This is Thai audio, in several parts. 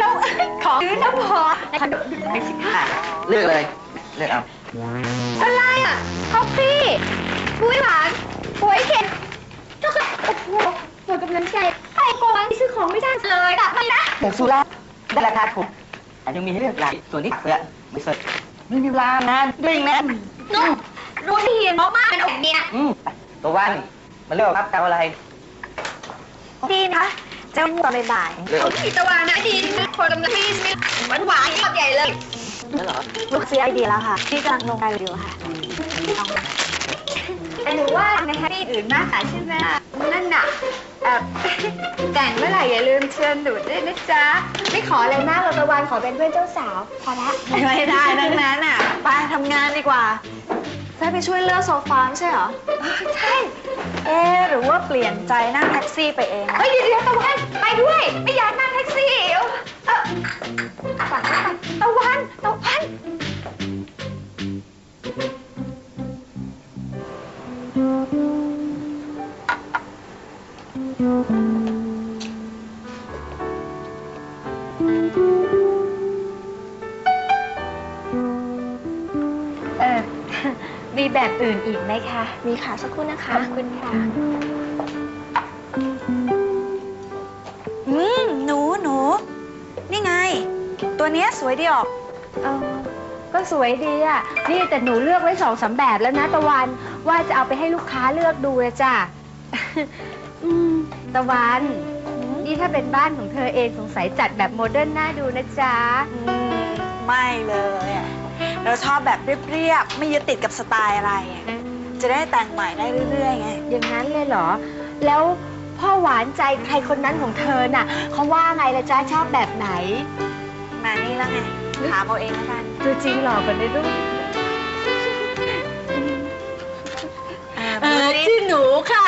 แล้วขอซื้อน้ำพอขนมไปสิค่ะเลือกเลย เลือกเอาอะไรอะคอฟฟี่บุ้ยหวานบวยเค็มช็อกโกแลตโอ้โหหมดกำลังใจไอ้โกงที่ซื้อของไม่ได้เลยอะไม่นะเลือกสุราได้ราคาถูกแต่ยังมีให้เลือกหลายส่วนที่เสือไม่สดไม่มีเวลานานด้วยนะนุ๊กรู้ที่เห็นมากๆเป็นอกเนี่ยอืมตัววันมาเลือกครับเอาอะไร ดีนะ เจ้าหัวบ่ายเลือกเอาผีตะวันนะดีมีคนกำลังมีหวานหวานๆยอดใหญ่เลยแล้วเหรอลูกซื้อไอเดียแล้วค่ะ ที่กำลังลงรายวิวค่ะแต่หนูว่าในแฮปปี้อื่นมากค่ะใช่ไหมนั่นน่ะเอ่อแต่งเมื่อไหร่อย่าลืมเชิญหนูด้วยนะจ๊ะ ไม่ขออะไรมากหรอกตะวันขอเป็นเพื่อนเจ้าสาว พอละไม่ได้ดังนั้นอะ ไปทำงานดีกว่าจะไปช่วยเลือกโซฟาไม่ใช่เหรอ ใช่ เอ๊ะหรือว่าเปลี่ยนใจนั่งแท็กซี่ไปเอง เฮ้ยเดี๋ยวเดี๋ยวตะวันไปด้วย ไม่อยากนั่งแท็กซี่เออเออฝากไว้ก่อนตะวันตะวันเอ มีแบบอื่นอีกไหมคะ มีค่ะสักครู่นะคะ ขอบคุณค่ะ อืม หนูหนู นี่ไง ตัวเนี้ยสวยดีออก เออก็สวยดีอะ นี่แต่หนูเลือกไว้สองสามแบบแล้วนะตะวัน ว่าจะเอาไปให้ลูกค้าเลือกดูนะจ้ะ อืมตะวัน นี่ถ้าเป็นบ้านของเธอเองสงสัยจัดแบบโมเดิร์นน่าดูนะจ๊ะ อืม ไม่เลยอะ เราชอบแบบเรียบๆ ไม่ยึดติดกับสไตล์อะไรอะจะได้แต่งใหม่ได้เรื่อยๆไง อย่างนั้นเลยเหรอ แล้วพ่อหวานใจใครคนนั้นของเธอน่ะเขาว่าไงละจ๊ะชอบแบบไหน มานี่แล้วไงถามเอาเองแล้วกันตัวจริงหล่อกว่าในรูปอ่าเออดูสิชื่อหนูค่ะ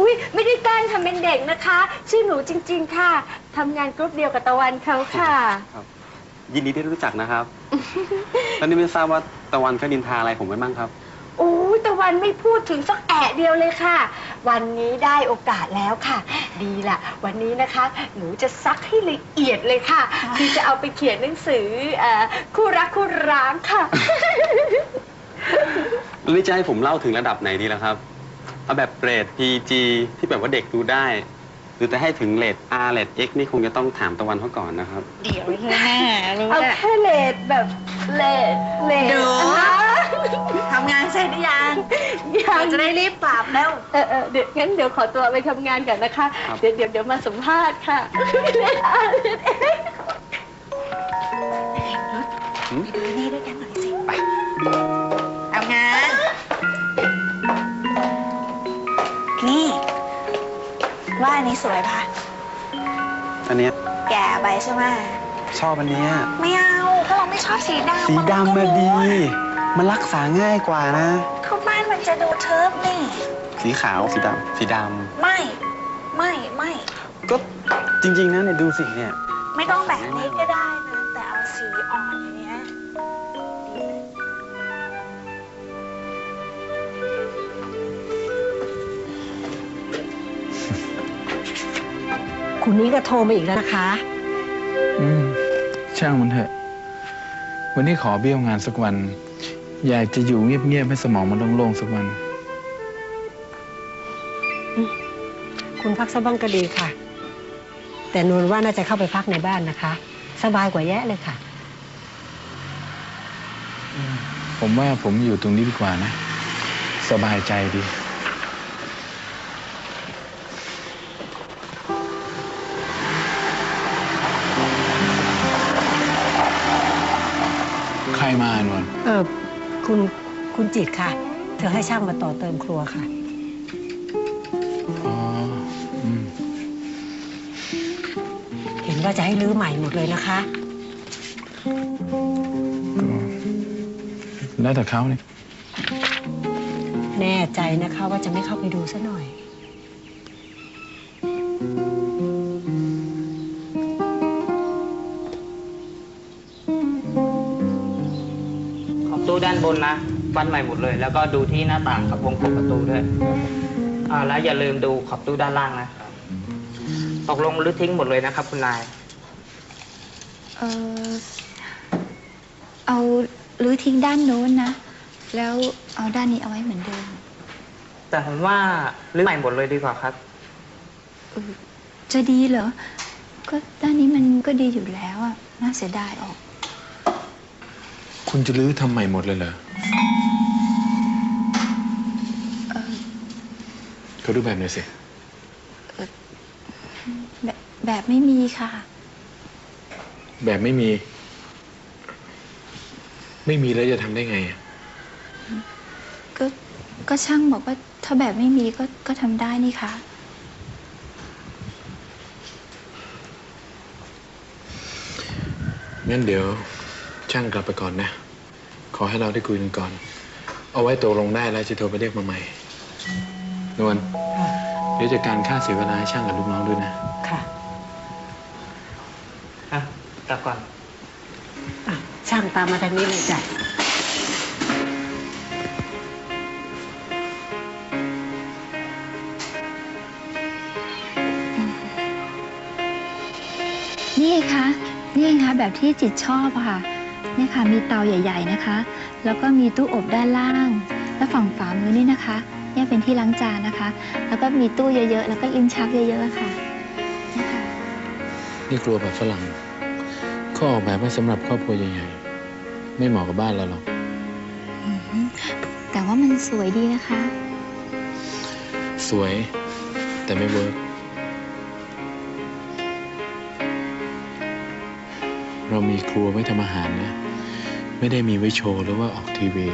อุ้ยไม่ได้แกล้งทำเป็นเด็กนะคะ ชื่อหนูจริง ๆ ค่ะทำงานกรุ๊ปเดียวกับตะวันเขาค่ะ ยินดีที่รู้จักนะครับ ตอนนี้ไม่ทราบว่าตะวันเคยนินทาอะไรผมไว้บ้างครับ โอ้ยตะวันไม่พูดถึงสักแอะเดียวเลยค่ะ วันนี้ได้โอกาสแล้วค่ะ ดีละวันนี้นะคะ หนูจะซักให้ละเอียดเลยค่ะที่จะเอาไปเขียนหนังสือเอ่อคู่รักคู่ร้างค่ะ แล้วนี่จะให้ผมเล่าถึงระดับไหนดีล่ะครับ เอาแบบเรท PG ที่แบบว่าเด็กดูได้ หรือจะให้ถึงเรท R เรท X นี่คงจะต้องถามตะวันเขาก่อนนะครับ เดี๋ยวแน่รู้เอาแหละแค่เลดแบบเลดเลดหนูอะทำงานเสร็จหรือยังยังเราจะได้รีบกลับแล้ว เออเออเดี๋ยวงั้นเดี๋ยวขอตัวไปทำงานก่อนนะคะ ครับ เดี๋ยวเดี๋ยวเดี๋ยวมาสัมภาษณ์ค่ะหืมไปดูนี่ด้วยกันหน่อย ว่าอันนี้สวยปะอันเนี้ยแก่ไปใช่ไหมชอบอันเนี้ยไม่เอาเพราะเราไม่ชอบสีดำสีดำมาดีนมันรักษาง่ายกว่านะ เข้าบ้านมันจะดูเทิร์ฟนี่ สีขาวสีดำสีดไม่ ไม่ไม่ำก็จริง ๆนะเนี่ยดูสิเนี่ย ไม่ต้องแบบนี้ก็ได้นะ แต่เอาสีอ่อนอย่างเนี้ย คุณนี้ก็โทรมาอีกแล้วนะคะ อืม ช่างมันเถอะ วันนี้ขอเบี้ยวงานสักวัน อยากจะอยู่เงียบๆให้สมองมันโล่งๆสักวัน คุณพักสักบ้างก็ดีค่ะ แต่นวลว่าน่าจะเข้าไปพักในบ้านนะคะ สบายกว่าแยะเลยค่ะ ผมว่าผมอยู่ตรงนี้ดีกว่านะ สบายใจดี มานวลเออคุณคุณจิตค่ะ เธอให้ช่างมาต่อเติมครัวค่ะ อ๋ออืมเห็นว่าจะให้รื้อใหม่หมดเลยนะคะ ก็แล้วแต่เขาเนี่ย แน่ใจนะคะว่าจะไม่เข้าไปดูซะหน่อย บตู้ด้านบนนะฟันใหม่หมดเลย แล้วก็ดูที่หน้าต่างกับวงกบประตูด้วยอ่าแล้วอย่าลืมดูขอบตู้ด้านล่างนะตกลงรื้อทิ้งหมดเลยนะครับ คุณนาย เออเอารื้อทิ้งด้านโน้นนะ แล้วเอาด้านนี้เอาไว้เหมือนเดิม แต่ผมว่ารื้อใหม่หมดเลยดีกว่าครับ เออจะดีเหรอ ก็ด้านนี้มันก็ดีอยู่แล้วอะน่าเสียดายออก คุณจะรื้อทำใหม่หมดเลยเหรอเออเขาดูแบบหน่อยสิ แบบแบบไม่มีค่ะ แบบไม่มี ไม่มีแล้วจะทำได้ไงอะก็ก็ช่างบอกว่าถ้าแบบไม่มีก็ก็ทำได้นี่คะงั้นเดี๋ยว ช่างกลับไปก่อนนะ ขอให้เราได้คุยกันก่อน เอาไว้ตกลงได้แล้วจะโทรไปเรียกมาใหม่ นวลเดี๋ยวจัดการค่าเสียเวลาให้ช่างกับลูกน้องด้วยนะ ค่ะอะกลับก่อน อะช่างตามมาทางนี้เลยจ้ะนี่ไงคะ นี่ไงคะแบบที่จิตชอบอะค่ะเนี่ยค่ะมีเตาใหญ่ ๆนะคะ แล้วก็มีตู้อบด้านล่าง แล้วฝั่งฝามือนี่นะคะเนี่ยเป็นที่ล้างจานนะคะ แล้วก็มีตู้เยอะๆ แล้วก็ลิ้นชักเยอะๆค่ะเนี่ยค่ะนี่ครัวแบบฝรั่งเขาออกแบบมาสำหรับครอบครัวใหญ่ๆ ไม่เหมาะกับบ้านเราหรอกอืมแต่ว่ามันสวยดีนะคะ สวย แต่ไม่เวิร์กเรามีครัวไว้ทำอาหารนะ ไม่ได้มีไว้โชว์หรือว่าออกทีวี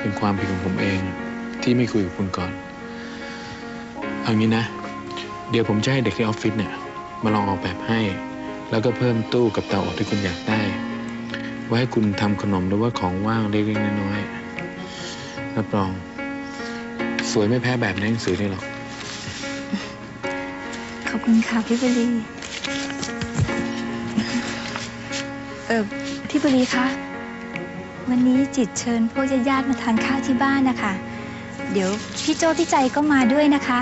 เป็นความผิดของผมเองที่ไม่คุยกับคุณก่อนเอางี้นะ เดี๋ยวผมจะให้เด็กที่ออฟฟิศเนี่ย มาลองออกแบบให้ แล้วก็เพิ่มตู้กับเตาอบที่คุณอยากได้ ไว้ให้คุณทำขนมหรือว่าของว่างเล็กๆน้อยๆรับรอง สวยไม่แพ้แบบในหนังสือนี่หรอก อบคุณค่ะพี่บุรีเออพี่บุรีคะวันนี้จิตเชิญพวกญาติๆมาทานข้าวที่บ้านนะคะ เดี๋ยวพี่โจ้พี่ใจก็มาด้วยนะคะ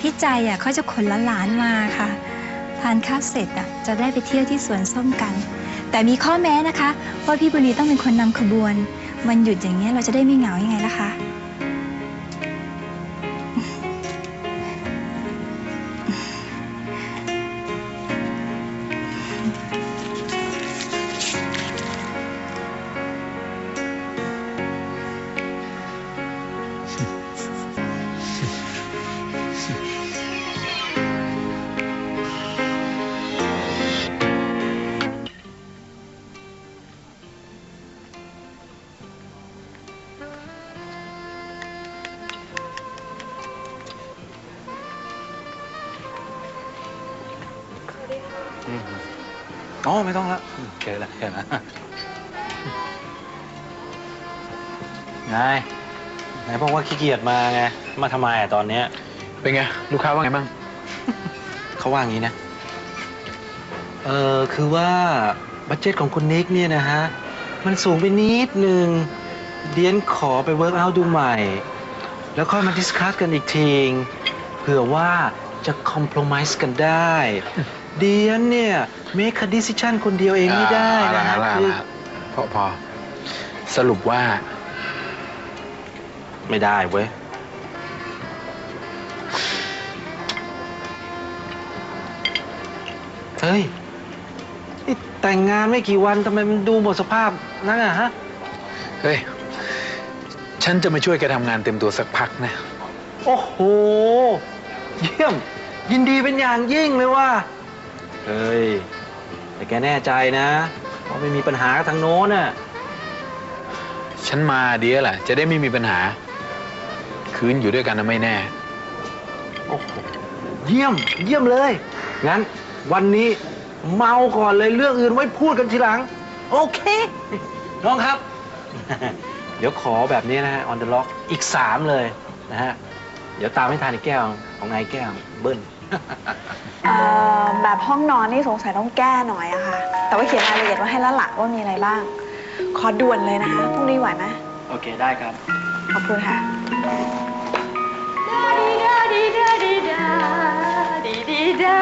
พี่ใจอะเขาจะขนหลานๆมาค่ะ ทานข้าวเสร็จอะจะได้ไปเที่ยวที่สวนส้มกัน แต่มีข้อแม้นะคะว่าพี่บุรีต้องเป็นคนนำขบวน วันหยุดอย่างเงี้ยเราจะได้ไม่เหงายังไงล่ะคะ ไม่ต้องแล้วอืมเจอแล้วเจอแล้วไงไหนบอกว่าขี้เกียจมาไง มาทำไมอะตอนเนี้ย เป็นไง ลูกค้าว่าไงบ้าง เขาว่างี้นะ เออคือว่าบัตเจ็ตของคุณนิกเนี่ยนะฮะ มันสูงไปนิดนึง เดียนขอไปเวิร์กเอาดูใหม่ แล้วค่อยมาดิสคัสกันอีกที เผื่อว่าจะคอม p r o m i s e กันได้เดียนเนี่ย make a decision คนเดียวเองไม่ได้นะฮะอ่าคือ พอพอ สรุปว่า ไม่ได้เว้ย เฮ้ยนี่แต่งงานไม่กี่วันทำไมมันดูหมดสภาพนั่นอะฮะ เฮ้ย ฉันจะมาช่วยแกทำงานเต็มตัวสักพักนะ โอ้โห เยี่ยม ยินดีเป็นอย่างยิ่งเลยว่า เฮ้ย แต่แกแน่ใจนะว่าไม่มีปัญหากับทางโน้นน่ะ ฉันมาดีแล้วแหละจะได้ไม่มีปัญหา คืนอยู่ด้วยกันนะไม่แน่ โอ้โหเยี่ยม เยี่ยมเลย งั้น วันนี้เมาก่อนเลยเรื่องอื่นไว้พูดกันทีหลัง โอเค น้องครับ เดี๋ยวขอแบบนี้นะฮะ on the lock อีกสามเลยนะฮะ เดี๋ยวตามให้ทานอีกแก้ว ของนายแก้ว เบิ้ล เอ่อแบบห้องนอนนี่สงสัยต้องแก้หน่อยอะค่ะ แต่ว่าเขียนรายละเอียดไว้ให้แล้วละว่ามีอะไรบ้าง ขอด่วนเลยนะคะพรุ่งนี้ไหวไหมโอเคได้ครับ ขอบคุณค่ะ ดีเด้อดีเด้อดีดาดีดีดา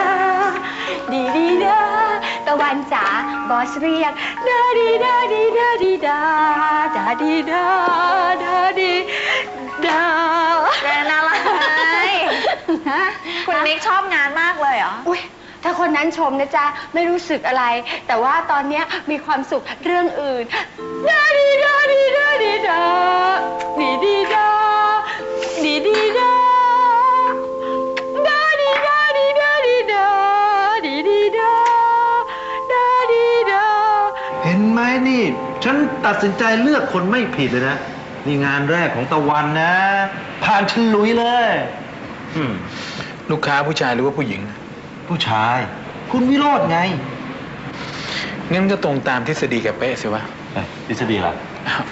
ดีดีดาตะวันจ๋าบอสเรียกดาดีดาดีดาดีดาดาดีดาดาดีดาแกน่ารักไหมฮะคุณนิกชอบงานมาก เลยเหรอ อุ้ยถ้าคนนั้นชมนะจ๊ะ ไม่รู้สึกอะไร แต่ว่าตอนเนี้ยมีความสุขเรื่องอื่นดาดีดาดีดาดีดาดีดีดาดีดีดาดาดีดาดีดาดีดาดีดีดาดาดีดาเห็นไหมนี่ ฉันตัดสินใจเลือกคนไม่ผิดเลยนะ นี่งานแรกของตะวันนะ ผ่านฉลุยเลย อืม ลูกค้าผู้ชายหรือว่าผู้หญิง ผู้ชาย คุณวิโรธไง งั้นก็ตรงตามทฤษฎีกับเป๊ะสิวะทฤษฎีล่ะอ้าว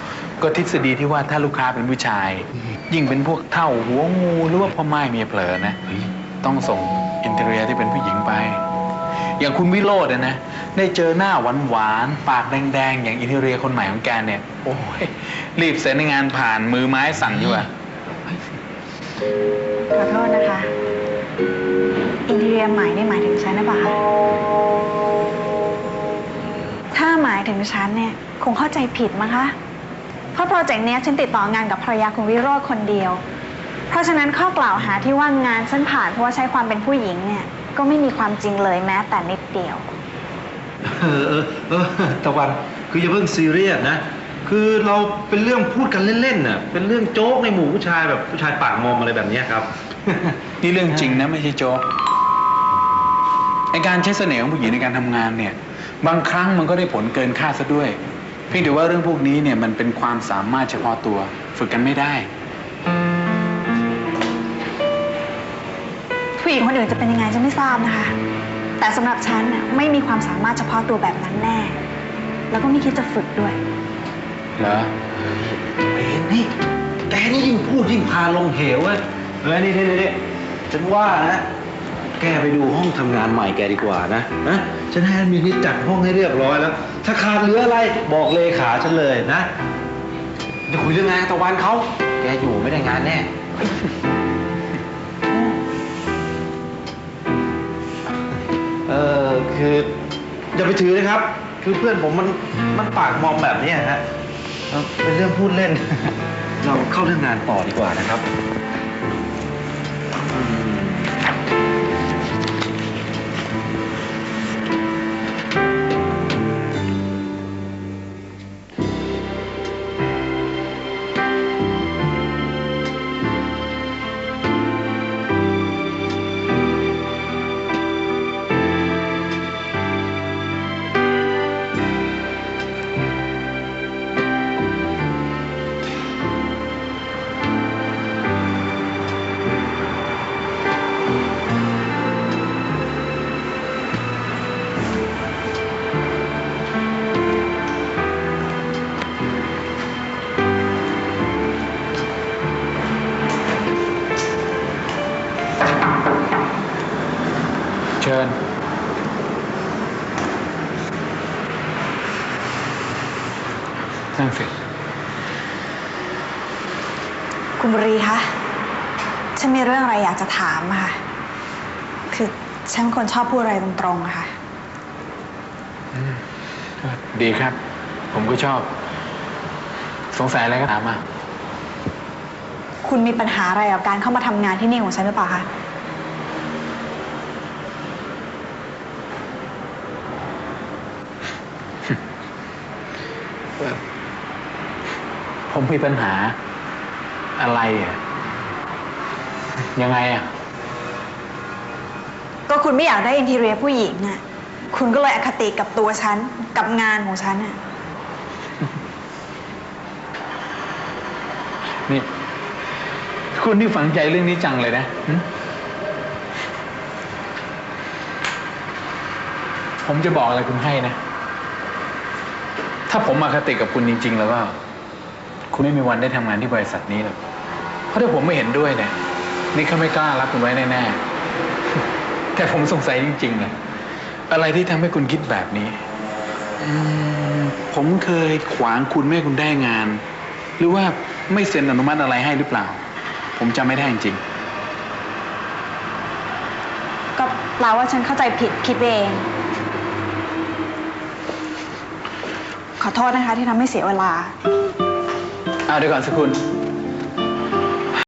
ก็ทฤษฎีที่ว่าถ้าลูกค้าเป็นผู้ชาย ยิ่งเป็นพวกเท่าหัวงูหรือว่าพ่อไม้เมียเผลอนะ ต้องส่งอินเทอร์เนียที่เป็นผู้หญิงไป อย่างคุณวิโรจน์นะ ได้เจอหน้าหวานหวานๆปากแดงๆ อย่างอินเทอร์เนียคนใหม่ของแกเนี่ย โอ้ย รีบเซ็นในงานผ่านมือไม้สั่นอยู่อะขอโทษนะคะ อินเดียใหม่นี่หมายถึงฉันหรือเปล่าคะถ้าหมายถึงฉันเนี่ยคงเข้าใจผิดมั้งคะ เพราะโปรเจกต์เนี้ยฉันติดต่องานกับภรรยาคุณวิโรธคนเดียว เพราะฉะนั้นข้อกล่าวหาที่ว่างานฉันผ่านเพราะว่าใช้ความเป็นผู้หญิงเนี่ยก็ไม่มีความจริงเลยแม้แต่นิดเดียว เออเออเออตะวันคืออย่าเพิ่งซีเรียสนะ คือเราเป็นเรื่องพูดกันเล่นๆน่ะเป็นเรื่องโจ๊กในหมู่ผู้ชายแบบผู้ชายปากมอมอะไรแบบเนี้ยครับ นี่เรื่องจริงนะไม่ใช่โจ๊ก ไอการใช้เสน่ห์ของผู้หญิงในการทำงานเนี่ย บางครั้งมันก็ได้ผลเกินคาดซะด้วย เพียงแต่ว่าเรื่องพวกนี้เนี่ยมันเป็นความสามารถเฉพาะตัว ฝึกกันไม่ได้ ผู้หญิงคนอื่นจะเป็นยังไงฉันไม่ทราบนะคะ แต่สำหรับฉันน่ะไม่มีความสามารถเฉพาะตัวแบบนั้นแน่ แล้วก็ไม่คิดจะฝึกด้วย เหรอเห็นนี่แกนี่ยิ่งพูดยิ่งพาลงเหวเว้ยเฮ้ยนี่นี่นี่ฉันว่านะ แกไปดูห้องทำงานใหม่แกดีกว่านะนะฉันให้มีนิดจัดห้องให้เรียบร้อยแล้ว ถ้าขาดเหลืออะไรบอกเลขาฉันเลยนะจะคุยเรื่องงานกับตะวันเขาแกอยู่ไม่ได้งานแน่ เออคืออย่าไปถือนะครับ คือเพื่อนผมมันมันปากมอมแบบนี้ฮะเออเป็นเรื่องพูดเล่น เราเข้าเรื่องงานต่อดีกว่านะครับ คือฉันเป็นคนชอบพูดอะไรตรงๆอะค่ะ ดีครับ ผมก็ชอบ สงสัยอะไรก็ถามมา คุณมีปัญหาอะไรกับการเข้ามาทำงานที่นี่ของฉันหรือเปล่าคะ ผมมีปัญหาอะไรอะยังไงอะ ก็คุณไม่อยากได้อินทีเรียผู้หญิงอะคุณก็เลยอคติกับตัวฉัน กับงานของฉันอะนี่ คุณนี่ฝังใจเรื่องนี้จังเลยนะหึผมจะบอกอะไรคุณให้นะ ถ้าผมมาคติกับคุณจริง ๆ แล้วก็ คุณไม่มีวันได้ทำงานที่บริษัทนี้หรอก เพราะถ้าผมไม่เห็นด้วยเนี่ยนี่เขาไม่กล้ารับคุณไว้แน่ๆ แต่ผมสงสัยจริงๆเลยอะไรที่ทำให้คุณคิดแบบนี้อืมผมเคยขวางคุณไม่ให้คุณได้งาน หรือว่าไม่เซ็นอนุมัติอะไรให้หรือเปล่า ผมจำไม่ได้จริงๆก็แปลว่าฉันเข้าใจผิดคิดไปเอง ขอโทษนะคะที่ทำให้เสียเวลาอ่าเดี๋ยวก่อนสักคุณค